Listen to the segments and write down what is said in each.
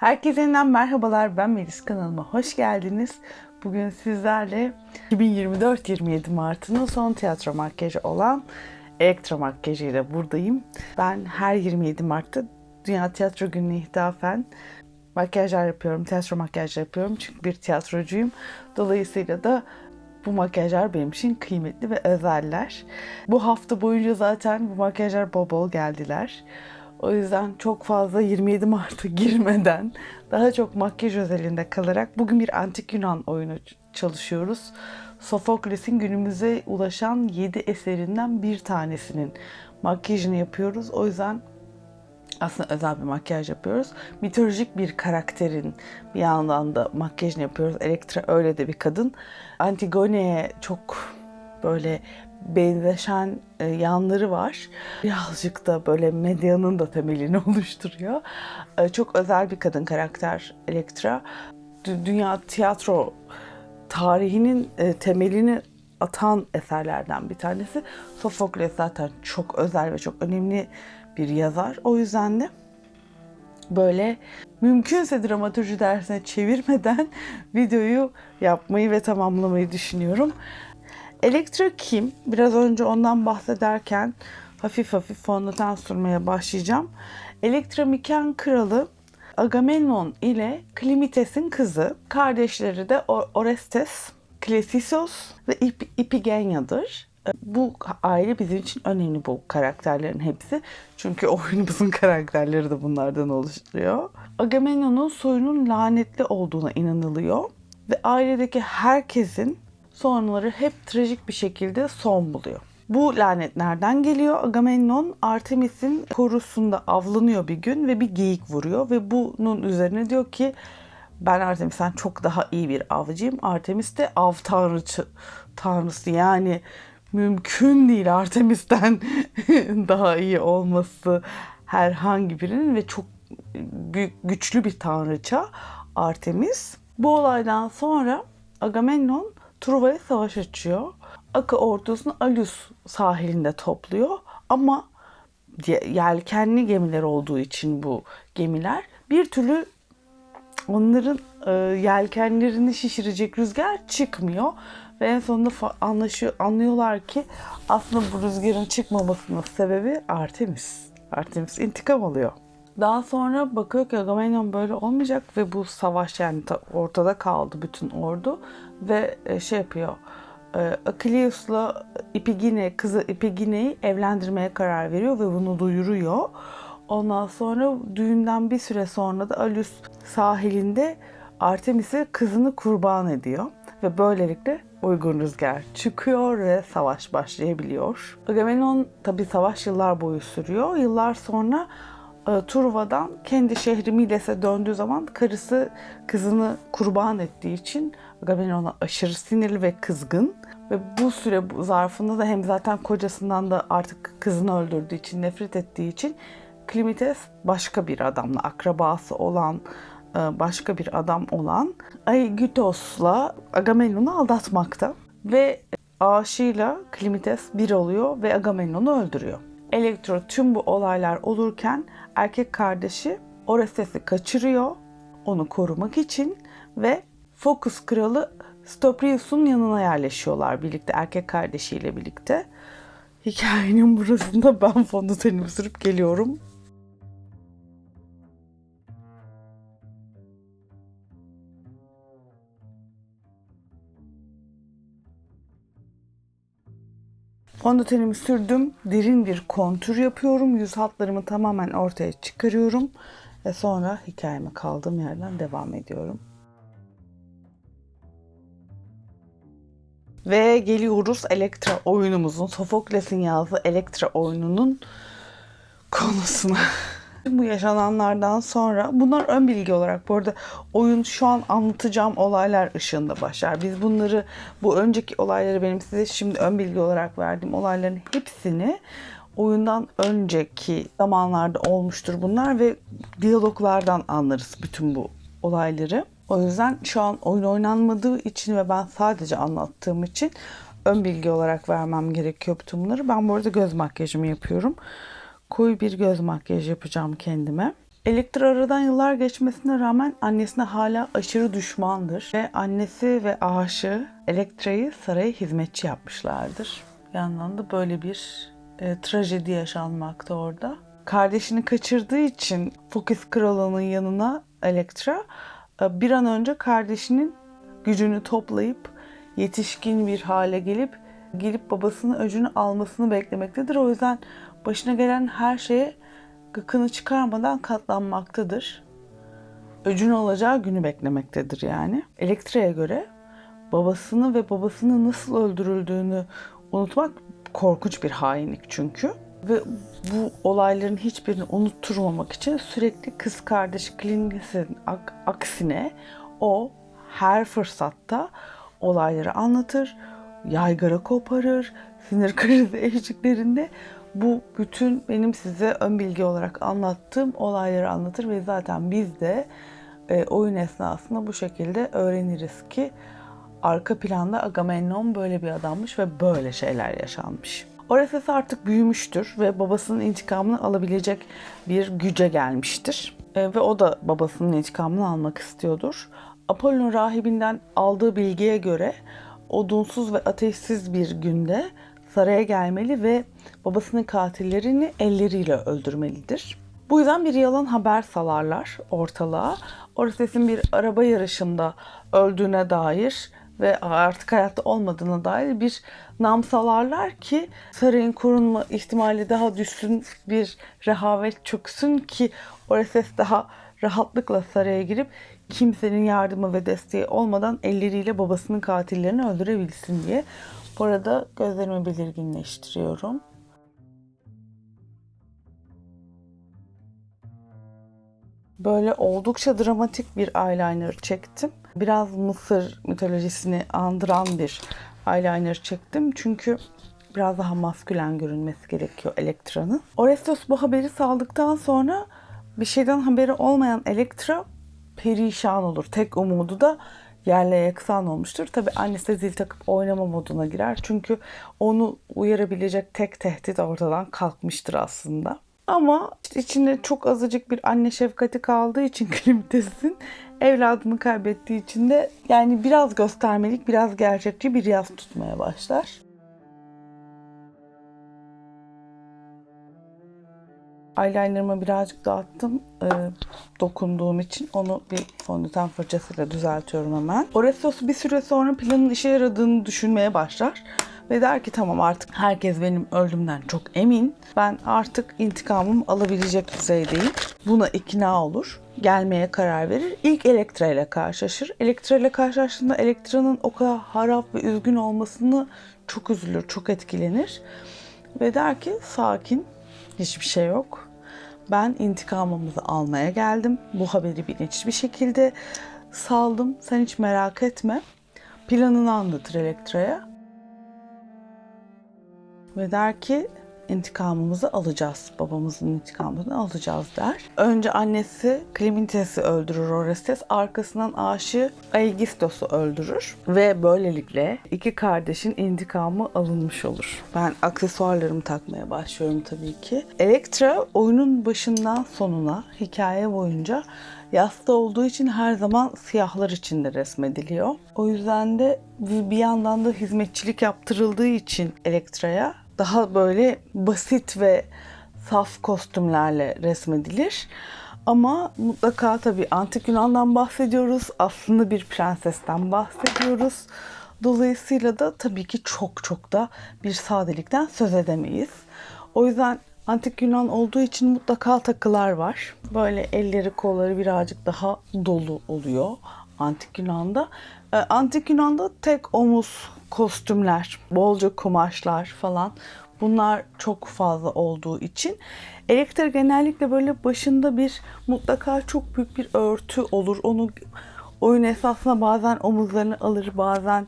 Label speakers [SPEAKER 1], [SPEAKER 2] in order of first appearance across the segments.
[SPEAKER 1] Herkese yeniden merhabalar. Ben Melis kanalıma hoş geldiniz. Bugün sizlerle 2024-27 Mart'ının son tiyatro makyajı olan Elektra makyajı ile buradayım. Ben her 27 Mart'ta Dünya Tiyatro Günü'ne ithafen makyajlar yapıyorum, tiyatro makyajları yapıyorum. Çünkü bir tiyatrocuyum. Dolayısıyla da bu makyajlar benim için kıymetli ve özeller. Bu hafta boyunca zaten bu makyajlar bol bol geldiler. O yüzden çok fazla 27 Mart'a girmeden daha çok makyaj özelinde kalarak bugün bir antik Yunan oyunu çalışıyoruz. Sofokles'in günümüze ulaşan 7 eserinden bir tanesinin makyajını yapıyoruz. O yüzden aslında özel bir makyaj yapıyoruz. Mitolojik bir karakterin bir yandan da makyajını yapıyoruz. Elektra öyle de bir kadın. Antigone'ye çok böyle benzeşen e, yanları var. Birazcık da böyle medyanın da temelini oluşturuyor. E, çok özel bir kadın karakter Elektra. Dü- Dünya tiyatro tarihinin e, temelini atan eserlerden bir tanesi. Sofokles zaten çok özel ve çok önemli bir yazar. O yüzden de böyle mümkünse dramaturji dersine çevirmeden videoyu yapmayı ve tamamlamayı düşünüyorum. Elektra kim? Biraz önce ondan bahsederken hafif hafif fondöten sürmeye başlayacağım. Elektra Miken kralı Agamemnon ile Klimites'in kızı. Kardeşleri de Orestes, Klesisos ve İp- Ipigenya'dır. Bu aile bizim için önemli bu karakterlerin hepsi. Çünkü oyunumuzun karakterleri de bunlardan oluşuyor. Agamemnon'un soyunun lanetli olduğuna inanılıyor. Ve ailedeki herkesin sonları hep trajik bir şekilde son buluyor. Bu lanet nereden geliyor? Agamemnon Artemis'in korusunda avlanıyor bir gün ve bir geyik vuruyor ve bunun üzerine diyor ki ben Artemis'ten çok daha iyi bir avcıyım. Artemis de av tanrıçı, tanrısı yani mümkün değil Artemis'ten daha iyi olması herhangi birinin ve çok büyük güçlü bir tanrıça Artemis. Bu olaydan sonra Agamemnon Truva'ya savaş açıyor. Akı ordusunu Alus sahilinde topluyor ama ye- yelkenli gemiler olduğu için bu gemiler bir türlü onların e, yelkenlerini şişirecek rüzgar çıkmıyor ve en sonunda anlaşıyor anlıyorlar ki aslında bu rüzgarın çıkmamasının sebebi Artemis. Artemis intikam alıyor. Daha sonra bakıyor ki Agamemnon böyle olmayacak ve bu savaş yani ta- ortada kaldı bütün ordu ve e, şey yapıyor. E, Achilleus'la Ipigine, kızı Ipigine'yi evlendirmeye karar veriyor ve bunu duyuruyor. Ondan sonra düğünden bir süre sonra da Alus sahilinde Artemis'e kızını kurban ediyor. Ve böylelikle uygun rüzgar çıkıyor ve savaş başlayabiliyor. Agamemnon tabi savaş yıllar boyu sürüyor. Yıllar sonra e, Truva'dan kendi şehri Miles'e döndüğü zaman karısı kızını kurban ettiği için Agamemnon'a aşırı sinirli ve kızgın. Ve bu süre bu zarfında da hem zaten kocasından da artık kızını öldürdüğü için, nefret ettiği için Klimites başka bir adamla, akrabası olan, e, başka bir adam olan Aegyutos'la Agamemnon'u aldatmakta. Ve aşığıyla Klimites bir oluyor ve Agamemnon'u öldürüyor. Elektro tüm bu olaylar olurken erkek kardeşi Orestes'i kaçırıyor onu korumak için ve Fokus kralı Stoprius'un yanına yerleşiyorlar birlikte erkek kardeşiyle birlikte. Hikayenin burasında ben fondötenimi sürüp geliyorum. Fondötenimi sürdüm. Derin bir kontür yapıyorum. Yüz hatlarımı tamamen ortaya çıkarıyorum. Ve sonra hikayeme kaldığım yerden devam ediyorum. Ve geliyoruz Elektra oyunumuzun, Sofokles'in yazdığı Elektra oyununun konusuna. Bu yaşananlardan sonra bunlar ön bilgi olarak bu arada oyun şu an anlatacağım olaylar ışığında başlar. Biz bunları bu önceki olayları benim size şimdi ön bilgi olarak verdiğim olayların hepsini oyundan önceki zamanlarda olmuştur bunlar ve diyaloglardan anlarız bütün bu olayları. O yüzden şu an oyun oynanmadığı için ve ben sadece anlattığım için ön bilgi olarak vermem gerekiyor bütün bunları. Ben bu arada göz makyajımı yapıyorum. Koyu bir göz makyajı yapacağım kendime. Elektra aradan yıllar geçmesine rağmen annesine hala aşırı düşmandır. Ve annesi ve aşığı Elektra'yı saraya hizmetçi yapmışlardır. Bir yandan da böyle bir e, trajedi yaşanmakta orada. Kardeşini kaçırdığı için Fokis Kralı'nın yanına Elektra bir an önce kardeşinin gücünü toplayıp yetişkin bir hale gelip gelip babasının öcünü almasını beklemektedir. O yüzden başına gelen her şeye gıkını çıkarmadan katlanmaktadır. Öcünü alacağı günü beklemektedir yani. Elektra'ya göre babasını ve babasının nasıl öldürüldüğünü unutmak korkunç bir hainlik çünkü. Ve bu olayların hiçbirini unutturmamak için sürekli kız kardeşi Klingis'in ak- aksine o her fırsatta olayları anlatır, yaygara koparır, sinir krizi eşliklerinde bu bütün benim size ön bilgi olarak anlattığım olayları anlatır ve zaten biz de e, oyun esnasında bu şekilde öğreniriz ki arka planda Agamemnon böyle bir adammış ve böyle şeyler yaşanmış. Orestes artık büyümüştür ve babasının intikamını alabilecek bir güce gelmiştir. E, ve o da babasının intikamını almak istiyordur. Apollon rahibinden aldığı bilgiye göre odunsuz ve ateşsiz bir günde saraya gelmeli ve babasının katillerini elleriyle öldürmelidir. Bu yüzden bir yalan haber salarlar ortalığa. Oreses'in bir araba yarışında öldüğüne dair ve artık hayatta olmadığına dair bir nam salarlar ki sarayın korunma ihtimali daha düşsün, bir rehavet çöksün ki Oreses daha rahatlıkla saraya girip kimsenin yardımı ve desteği olmadan elleriyle babasının katillerini öldürebilsin diye. Bu arada gözlerimi belirginleştiriyorum. Böyle oldukça dramatik bir eyeliner çektim. Biraz Mısır mitolojisini andıran bir eyeliner çektim. Çünkü biraz daha maskülen görünmesi gerekiyor Elektra'nın. Orestes bu haberi saldıktan sonra bir şeyden haberi olmayan Elektra perişan olur. Tek umudu da yerle yeksan olmuştur. Tabi annesi de zil takıp oynama moduna girer. Çünkü onu uyarabilecek tek tehdit ortadan kalkmıştır aslında. Ama işte içinde çok azıcık bir anne şefkati kaldığı için Klimtes'in evladını kaybettiği için de yani biraz göstermelik, biraz gerçekçi bir yaz tutmaya başlar. Eyeliner'ımı birazcık dağıttım. Ee, dokunduğum için onu bir fondöten fırçasıyla düzeltiyorum hemen. Orestes bir süre sonra planın işe yaradığını düşünmeye başlar. Ve der ki tamam artık herkes benim öldüğümden çok emin. Ben artık intikamımı alabilecek düzeydeyim. Buna ikna olur. Gelmeye karar verir. İlk Elektra ile karşılaşır. Elektra ile karşılaştığında Elektra'nın o kadar harap ve üzgün olmasını çok üzülür, çok etkilenir. Ve der ki sakin, hiçbir şey yok. Ben intikamımızı almaya geldim. Bu haberi bilinçli bir şekilde saldım. Sen hiç merak etme. Planını anlatır Elektra'ya. Ve der ki intikamımızı alacağız. Babamızın intikamını alacağız der. Önce annesi Clementes'i öldürür Orestes. Arkasından aşığı Aegistos'u öldürür. Ve böylelikle iki kardeşin intikamı alınmış olur. Ben aksesuarlarımı takmaya başlıyorum tabii ki. Elektra oyunun başından sonuna hikaye boyunca yasta olduğu için her zaman siyahlar içinde resmediliyor. O yüzden de bir yandan da hizmetçilik yaptırıldığı için Elektra'ya daha böyle basit ve saf kostümlerle resmedilir. Ama mutlaka tabii antik Yunan'dan bahsediyoruz. Aslında bir prensesten bahsediyoruz. Dolayısıyla da tabii ki çok çok da bir sadelikten söz edemeyiz. O yüzden antik Yunan olduğu için mutlaka takılar var. Böyle elleri kolları birazcık daha dolu oluyor antik Yunan'da. Ee, antik Yunan'da tek omuz kostümler, bolca kumaşlar falan bunlar çok fazla olduğu için Elektra genellikle böyle başında bir mutlaka çok büyük bir örtü olur. Onu oyun esasında bazen omuzlarını alır, bazen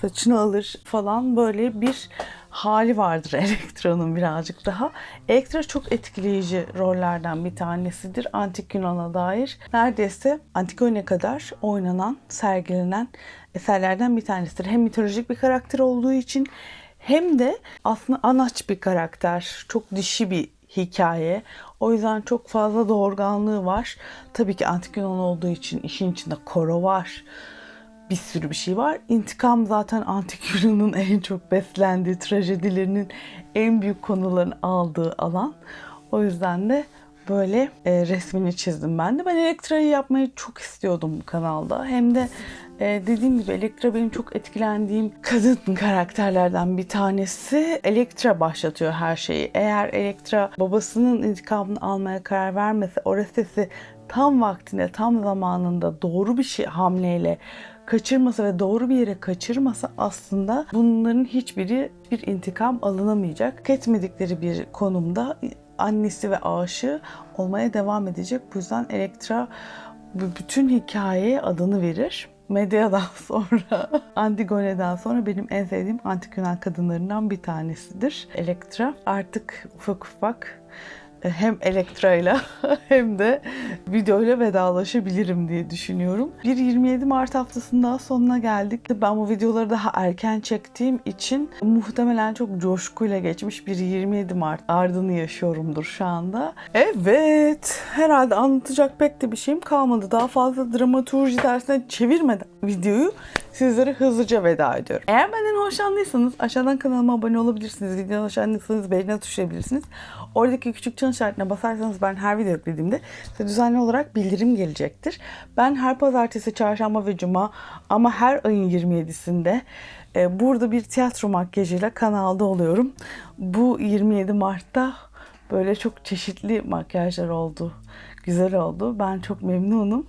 [SPEAKER 1] saçını alır falan böyle bir hali vardır Elektra'nın birazcık daha. Elektra çok etkileyici rollerden bir tanesidir Antik Yunan'a dair. Neredeyse Antigone kadar oynanan, sergilenen eserlerden bir tanesidir. Hem mitolojik bir karakter olduğu için hem de aslında anaç bir karakter. Çok dişi bir hikaye. O yüzden çok fazla doğurganlığı var. Tabii ki antik Yunan olduğu için işin içinde koro var. Bir sürü bir şey var. İntikam zaten antik Yunan'ın en çok beslendiği, trajedilerinin en büyük konularını aldığı alan. O yüzden de böyle e, resmini çizdim ben de. Ben Elektra'yı yapmayı çok istiyordum bu kanalda. Hem de e, dediğim gibi Elektra benim çok etkilendiğim kadın karakterlerden bir tanesi. Elektra başlatıyor her şeyi. Eğer Elektra babasının intikamını almaya karar vermese Orestes'i tam vaktinde, tam zamanında doğru bir şey hamleyle kaçırmasa ve doğru bir yere kaçırmasa aslında bunların hiçbiri bir intikam alınamayacak. Etmedikleri bir konumda annesi ve aşığı olmaya devam edecek. Bu yüzden Elektra bütün hikayeye adını verir. Medya'dan sonra, Antigone'den sonra benim en sevdiğim antik Yunan kadınlarından bir tanesidir. Elektra artık ufak ufak hem Elektra'yla hem de videoyla vedalaşabilirim diye düşünüyorum. Bir 27 Mart haftasının daha sonuna geldik. Ben bu videoları daha erken çektiğim için muhtemelen çok coşkuyla geçmiş bir 27 Mart ardını yaşıyorumdur şu anda. Evet, herhalde anlatacak pek de bir şeyim kalmadı. Daha fazla dramaturji dersine çevirmeden videoyu sizlere hızlıca veda ediyorum. Eğer benden hoşlandıysanız aşağıdan kanalıma abone olabilirsiniz. Videodan hoşlandıysanız beğeni tuşlayabilirsiniz. Oradaki küçük çan işaretine basarsanız ben her video yüklediğimde size düzenli olarak bildirim gelecektir. Ben her pazartesi, çarşamba ve cuma ama her ayın 27'sinde e, burada bir tiyatro makyajıyla kanalda oluyorum. Bu 27 Mart'ta böyle çok çeşitli makyajlar oldu. Güzel oldu. Ben çok memnunum.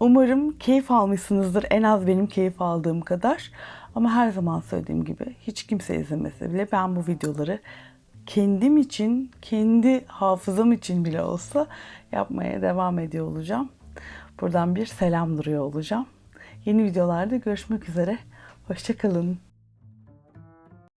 [SPEAKER 1] Umarım keyif almışsınızdır. En az benim keyif aldığım kadar. Ama her zaman söylediğim gibi hiç kimse izlemese bile ben bu videoları kendim için, kendi hafızam için bile olsa yapmaya devam ediyor olacağım. Buradan bir selam duruyor olacağım. Yeni videolarda görüşmek üzere. Hoşçakalın.